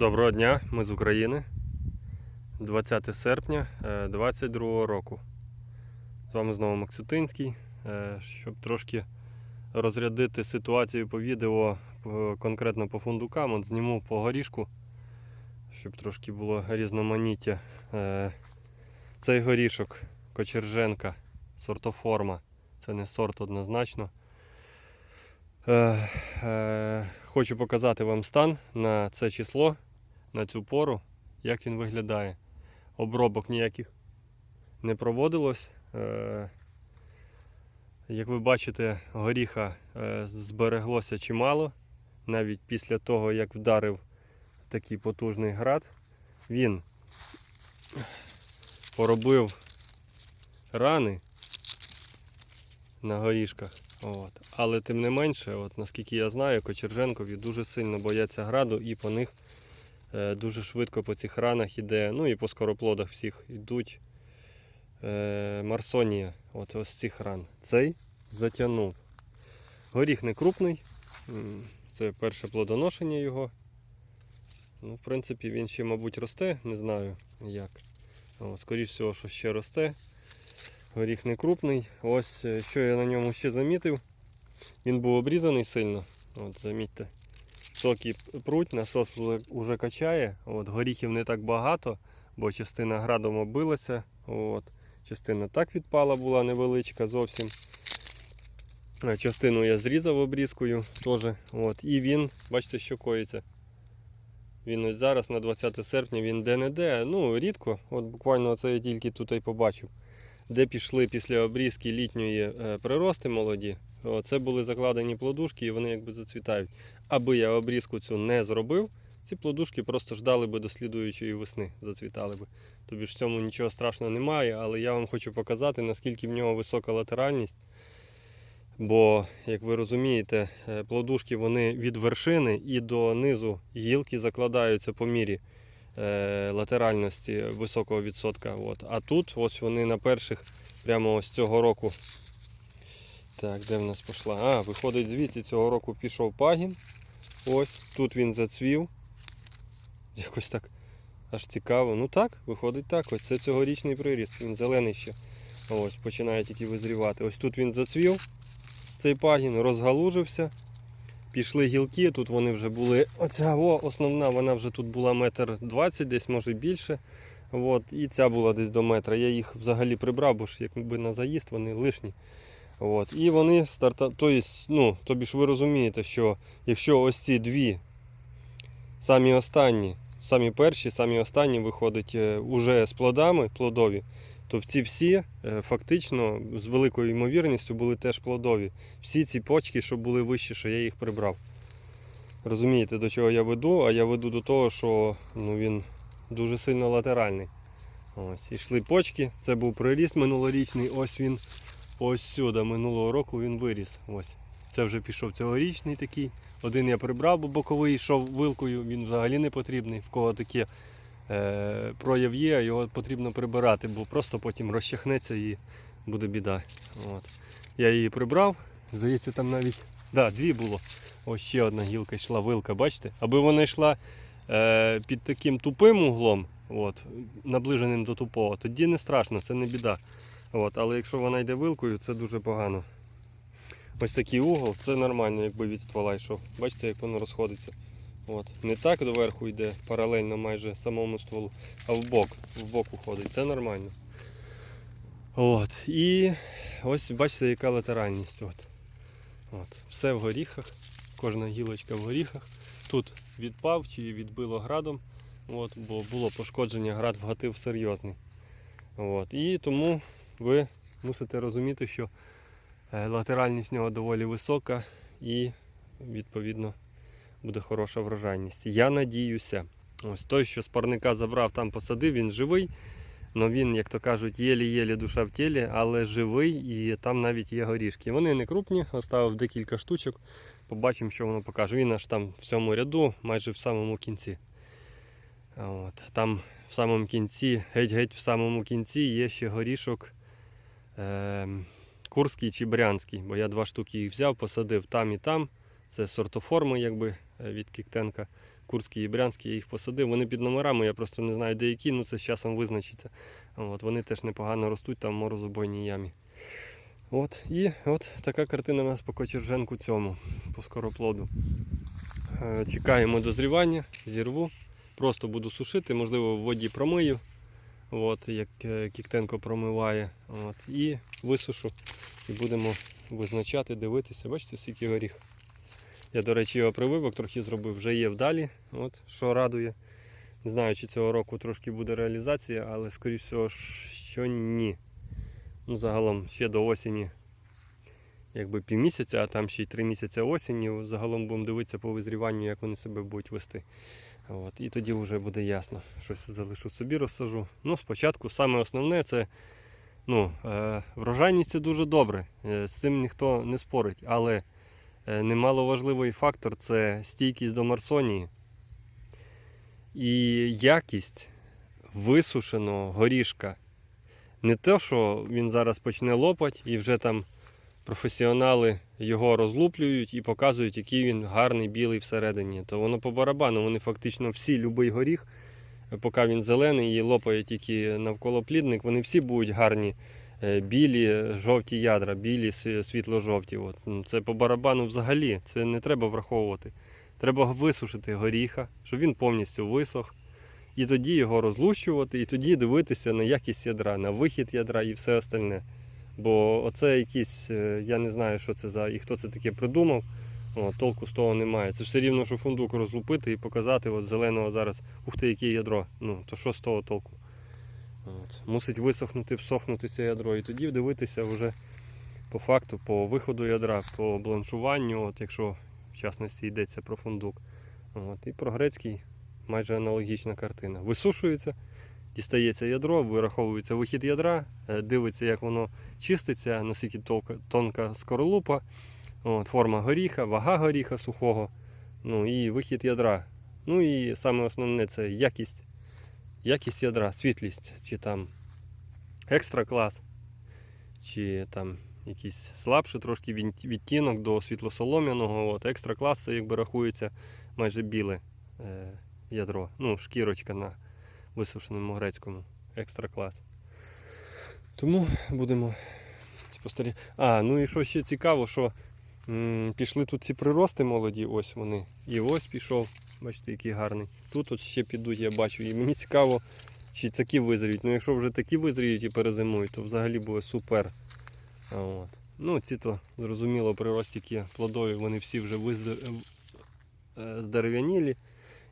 Доброго дня, ми з України. 20 серпня 2022 року. З вами знову Максютинський. Е, Щоб трошки розрядити ситуацію по відео конкретно по фундукам, от зніму по горішку, щоб трошки було різноманіття. Е, Цей горішок Кочерженка, сортоформа. Це не сорт однозначно. Е, е, Хочу показати вам стан на це число, на цю пору, як він виглядає. Обробок ніяких не проводилось. Е, Як ви бачите, горіха е, збереглося чимало. Навіть після того, як вдарив такий потужний град, він поробив рани на горішках. От. Але тим не менше, от, наскільки я знаю, Кочерженкові дуже сильно бояться граду і по них дуже швидко по цих ранах іде, ну і по скороплодах всіх йдуть е, марсонія от, ось цих ран. Цей затягнув. Горіх не крупний, це перше плодоношення його. Ну, в принципі, він ще, мабуть, росте, не знаю як. От, скоріш всього, що ще росте. Горіх не крупний. Ось е, що я на ньому ще замітив. Він був обрізаний сильно. От, замітьте. Соки пруть, насос уже- качає. От, горіхів не так багато, бо частина градом оббилася. От, частина так відпала була невеличка зовсім. Е, Частину я зрізав обрізкою теж. От, і він, бачите, що коїться. Він ось зараз на 20 серпня він де-не-де, ну рідко, от буквально це я тільки тут і побачив де пішли після обрізки літньої е, прирости молоді, це були закладені плодушки і вони якби зацвітають. Аби я обрізку цю не зробив, ці плодушки просто ждали би до слідуючої весни, зацвітали би. Тобі ж в цьому нічого страшного немає, але я вам хочу показати, наскільки в нього висока латеральність. Бо, як ви розумієте, е, плодушки вони від вершини і до низу гілки закладаються по мірі е, латеральності високого відсотка. От. А тут ось вони на перших, прямо ось цього року. Так, де в нас пішла? А, виходить звідси цього року пішов пагін. Ось, тут він зацвів. Якось так аж цікаво. Ну так, виходить так. Ось це цьогорічний приріст. Він зелений ще. Ось, починає тільки визрівати. Ось тут він зацвів, цей пагін, розгалужився. Пішли гілки, тут вони вже були. Оця о, основна, вона вже тут була метр двадцять, десь може більше. От, і ця була десь до метра. Я їх взагалі прибрав, бо ж якби на заїзд вони лишні. От, і вони старта... тобто, ну, тобі ж ви розумієте, що якщо ось ці дві самі останні, самі перші, самі останні виходять е, уже з плодами плодові, то ці всі е, фактично з великою ймовірністю були теж плодові. Всі ці почки, що були вищі, що я їх прибрав. Розумієте, до чого я веду, а я веду до того, що ну, він дуже сильно латеральний. Ось, ішли почки, це був приріст минулорічний, ось він ось сюди минулого року він виріс. Ось. Це вже пішов цьогорічний такий. Один я прибрав, бо боковий йшов вилкою, він взагалі не потрібний. В кого таке е, прояв є, його потрібно прибирати, бо просто потім розчахнеться і буде біда. От. Я її прибрав. Здається, там навіть да, дві було. Ось ще одна гілка йшла, вилка, бачите? Аби вона йшла е, під таким тупим углом, от, наближеним до тупого, тоді не страшно, це не біда. От, але якщо вона йде вилкою, це дуже погано. Ось такий угол, це нормально, якби від ствола йшов. Бачите, як воно розходиться. От. Не так доверху йде, паралельно майже самому стволу, а в бок, в бок уходить. Це нормально. От. І ось бачите, яка латеральність. От. От. Все в горіхах, кожна гілочка в горіхах. Тут відпав чи відбило градом, от, бо було пошкодження, град вгатив серйозний. От. І тому ви мусите розуміти, що е, латеральність в нього доволі висока і відповідно буде хороша врожайність. Я надіюся, ось той, що з парника забрав, там посадив, він живий. Ну він, як то кажуть, єлі-єлі душа в тілі, але живий і там навіть є горішки. Вони не крупні, оставив декілька штучок. Побачимо, що воно покаже. Він аж там в цьому ряду, майже в самому кінці. От. Там в самому кінці, геть-геть в самому кінці є ще горішок курський чи брянський, бо я два штуки їх взяв, посадив там і там. Це сортоформи, якби е, від Кіктенка, Курський і Брянський, я їх посадив. Вони під номерами, я просто не знаю, де які, ну це з часом визначиться. От, вони теж непогано ростуть там в морозобойній ямі. От, і от така картина у нас по кочерженку цьому, по скороплоду. Е, Чекаємо дозрівання, зірву. Просто буду сушити, можливо, в воді промию, от, як е, Кіктенко промиває. От, і висушу. І будемо визначати, дивитися. Бачите, скільки горіх. Я, до речі, його прививок трохи зробив, вже є вдалі, от, що радує. Не знаю, чи цього року трошки буде реалізація, але скоріш всього, що ні. Ну, загалом ще до осені якби півмісяця, а там ще й три місяці осені. Загалом будемо дивитися по визріванню, як вони себе будуть вести. От. І тоді вже буде ясно. Щось залишу собі, розсажу. Ну, спочатку саме основне це ну, е, врожайність це дуже добре. Е, з цим ніхто не спорить. Але е, немаловажливий фактор це стійкість до марсонії і якість висушеного горішка. Не те, що він зараз почне лопать і вже там професіонали його розлуплюють і показують, який він гарний білий всередині. То воно по барабану, вони фактично всі, любий горіх, поки він зелений і лопає тільки навколо плідник, вони всі будуть гарні. е, Білі, жовті ядра, білі, світло-жовті. От. Ну, Це по барабану взагалі. Це не треба враховувати. Треба висушити горіха, щоб він повністю висох. І тоді його розлущувати, і тоді дивитися на якість ядра, на вихід ядра і все остальне. Бо оце якісь, е, я не знаю, що це за і хто це таке придумав. О, толку з того немає. Це все рівно, що фундук розлупити і показати от зеленого зараз, ух ти, яке ядро. Ну, то що з того толку? От. Мусить висохнути, всохнути це ядро. І тоді дивитися вже по факту, по виходу ядра, по бланшуванню, от, якщо в частності йдеться про фундук. От. І про грецький майже аналогічна картина. Висушується, дістається ядро, вираховується вихід ядра, е, дивиться, як воно чиститься, наскільки тонка скоролупа, от, форма горіха, вага горіха сухого, ну і вихід ядра. Ну і саме основне це якість, якість ядра, світлість, чи там екстра клас, чи там якийсь слабший трошки відтінок до світлосолом'яного. От, екстра клас це якби рахується майже біле е, ядро. Ну, шкірочка на висушеному грецькому. Екстра клас. Тому будемо спостерігати. А, ну і що ще цікаво, що м, пішли тут ці прирости молоді, ось вони. І ось пішов. Бачите, який гарний. Тут от ще підуть, я бачу. І мені цікаво, чи такі визріють. Ну якщо вже такі визріють і перезимують, то взагалі буде супер. От. Ну, ці то зрозуміло, приростики плодові, вони всі вже виздер... здерев'янілі.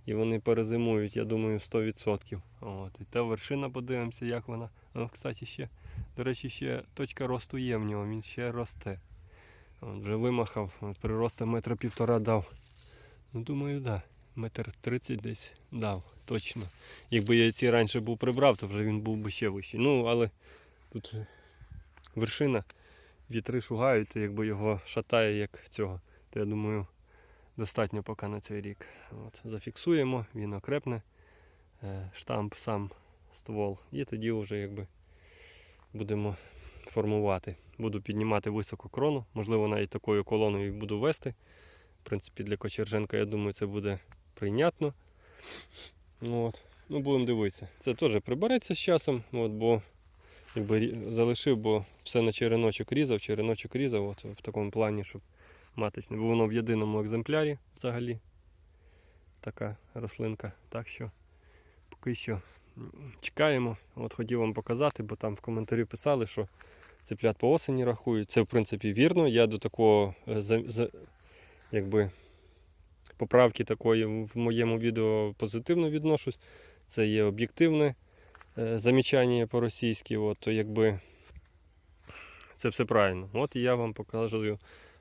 І вони перезимують, я думаю, 100%. От. І та вершина подивимося, як вона. О, кстати, ще, до речі, ще точка росту є в нього, він ще росте. От, вже вимахав, от, прироста метра півтора дав. Ну, думаю, да. Метр тридцять десь дав, точно. Якби я ці раніше був прибрав, то вже він був би ще вищий. Ну, але тут вершина, вітри шугають, то якби його шатає як цього, то я думаю, достатньо поки на цей рік. От, зафіксуємо, він окрепне, е, штамп сам ствол, і тоді вже якби будемо формувати. Буду піднімати високу крону, можливо, навіть такою колоною буду вести. В принципі, для Кочерженка, я думаю, це буде прийнятно. От. Ну, будемо дивитися. Це теж прибереться з часом, от, бо якби залишив, бо все на череночок різав, череночок різав, от, в такому плані, щоб маточне. Бо воно в єдиному екземплярі взагалі. Така рослинка. Так що поки що чекаємо. От хотів вам показати, бо там в коментарі писали, що цеплят по осені рахують. Це в принципі вірно. Я до такого е, якби, поправки такої в моєму відео позитивно відношусь. Це є об'єктивне е, замічання по-російськи. То якби це все правильно. От і я вам показую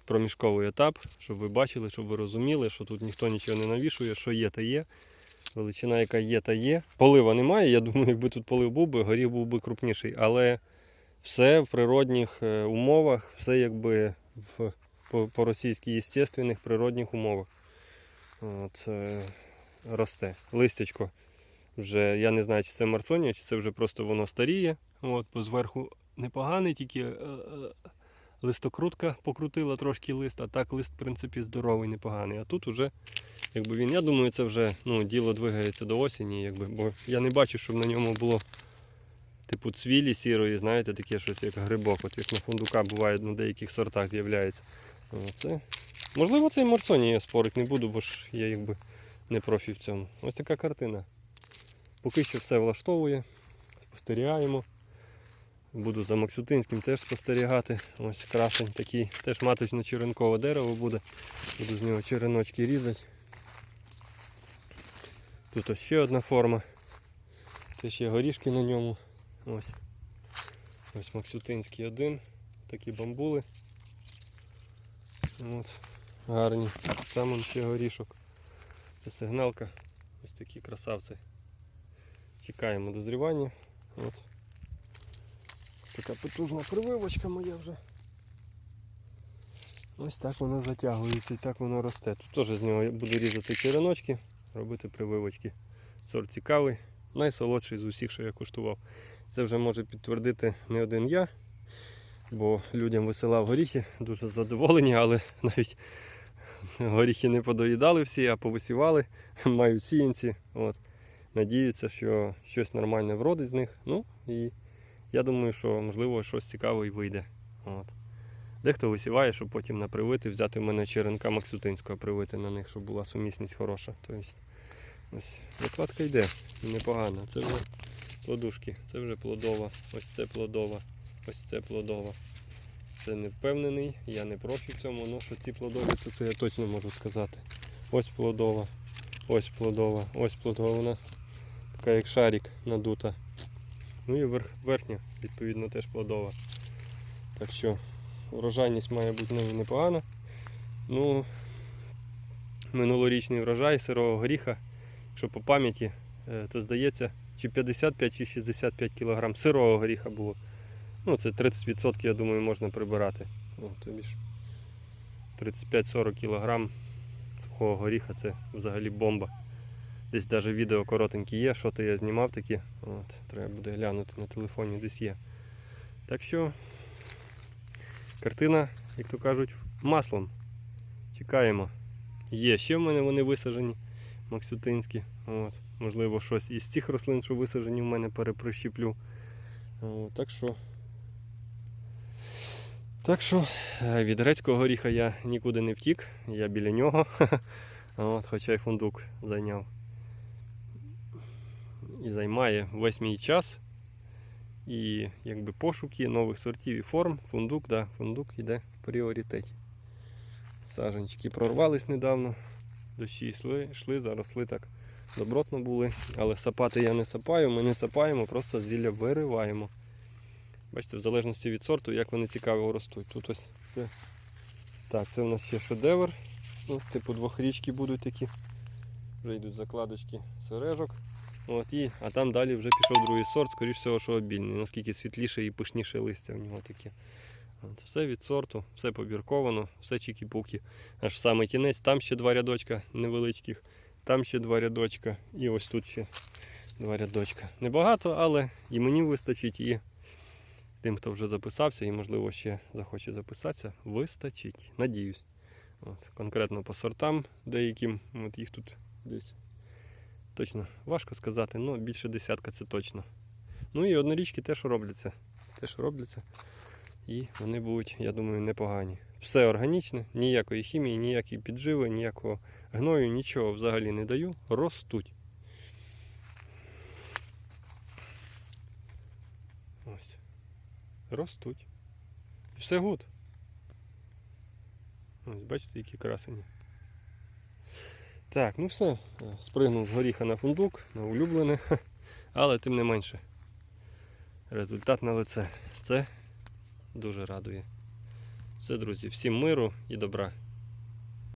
проміжковий етап, щоб ви бачили, щоб ви розуміли, що тут ніхто нічого не навішує, що є, та є. Величина, яка є, та є. Полива немає. Я думаю, якби тут полив був би, горіх був би крупніший. Але все в природних е, умовах, все якби в, по, по-російськи естественних природних умовах. От, е, росте. Листячко вже, я не знаю, чи це марсонія, чи це вже просто воно старіє. От, зверху непоганий, тільки е, листокрутка покрутила трошки лист, а так лист, в принципі, здоровий, непоганий. А тут уже, якби він, я думаю, це вже ну, діло двигається до осені, якби, бо я не бачу, щоб на ньому було типу цвілі сірої, знаєте, таке щось як грибок, от як на фундука буває на деяких сортах з'являється. О, Це... Можливо, це і Марсоні я спорити не буду, бо ж я якби не профі в цьому. Ось така картина. Поки що все влаштовує. Спостерігаємо. Буду за Максютинським теж спостерігати. Ось красень такий. Теж маточно-черенкове дерево буде. Буду з нього череночки різати. Тут ось ще одна форма. Теж є горішки на ньому. Ось. Ось Максютинський один. Такі бамбули. От. Гарні. Там ще горішок. Це сигналка. Ось такі красавці. Чекаємо дозрівання. От. Така потужна прививочка моя вже. Ось так воно затягується і так воно росте. Тут теж з нього я буду різати череночки, робити прививочки. Сорт цікавий, найсолодший з усіх, що я куштував. Це вже може підтвердити не один я, бо людям висилав горіхи, дуже задоволені, але навіть горіхи не подоїдали всі, а повисівали, мають сіянці. От. Надіються, що щось нормальне вродить з них. Ну і я думаю, що можливо щось цікаве і вийде. От. Дехто висіває, щоб потім на привити взяти в мене черенка Максютинського, привити на них, щоб була сумісність хороша. Тобто, ось закладка йде непогана. Це вже плодушки, це вже плодова, ось це плодова, ось це плодова. Це не впевнений, я не профі в цьому, але що ці плодові, то це я точно можу сказати. Ось плодова, ось плодова, ось плодова. Вона така як шарик надута. Ну і верх, верхня, відповідно, теж плодова. Так що урожайність має бути неї непогана. Ну, минулорічний врожай сирого горіха, якщо по пам'яті, е, то здається, чи 55 чи 65 кг сирого горіха було. Ну, це 30%, я думаю, можна прибирати. О, тобі ж 35-40 кг сухого горіха це взагалі бомба. Десь навіть відео коротеньке є, що то я знімав таке. От, треба буде глянути на телефоні, десь є. Так що картина, як то кажуть, маслом. Чекаємо. Є ще в мене вони висаджені, максютинські. От. Можливо, щось із цих рослин, що висаджені, в мене перепрощіплю. От, так що. Так що е, від грецького горіха я нікуди не втік, я біля нього. От, хоча й фундук зайняв і займає весь мій час. І якби пошуки нових сортів і форм. Фундук, да, фундук йде в пріоритеті. Саженчики прорвались недавно, дощі йшли, йшли, заросли так добротно були. Але сапати я не сапаю, ми не сапаємо, просто зілля вириваємо. Бачите, в залежності від сорту, як вони цікаво ростуть. Тут ось це. Так, це в нас ще шедевр. Ну, типу двохрічки будуть такі. Вже йдуть закладочки сережок. От, і, а там далі вже пішов другий сорт, скоріш всього, що обільний. Наскільки світліше і пишніше листя в нього таке. От, все від сорту, все побірковано, все чікі-пуки. Аж в самий кінець, там ще два рядочка невеличких, там ще два рядочка, і ось тут ще два рядочка. Небагато, але і мені вистачить, і тим, хто вже записався і, можливо, ще захоче записатися, вистачить. Надіюсь. От, конкретно по сортам деяким, от їх тут десь точно важко сказати, але більше десятка це точно. Ну і однорічки теж робляться. Теж робляться. І вони будуть, я думаю, непогані. Все органічне, ніякої хімії, ніякі підживи, ніякого гною, нічого взагалі не даю. Ростуть. Ось. Ростуть. І все гуд. Ось, бачите, які красені. Так, ну все. Спригнув з горіха на фундук, на улюблене, але тим не менше. Результат на лице. Це дуже радує. Все, друзі, всім миру і добра.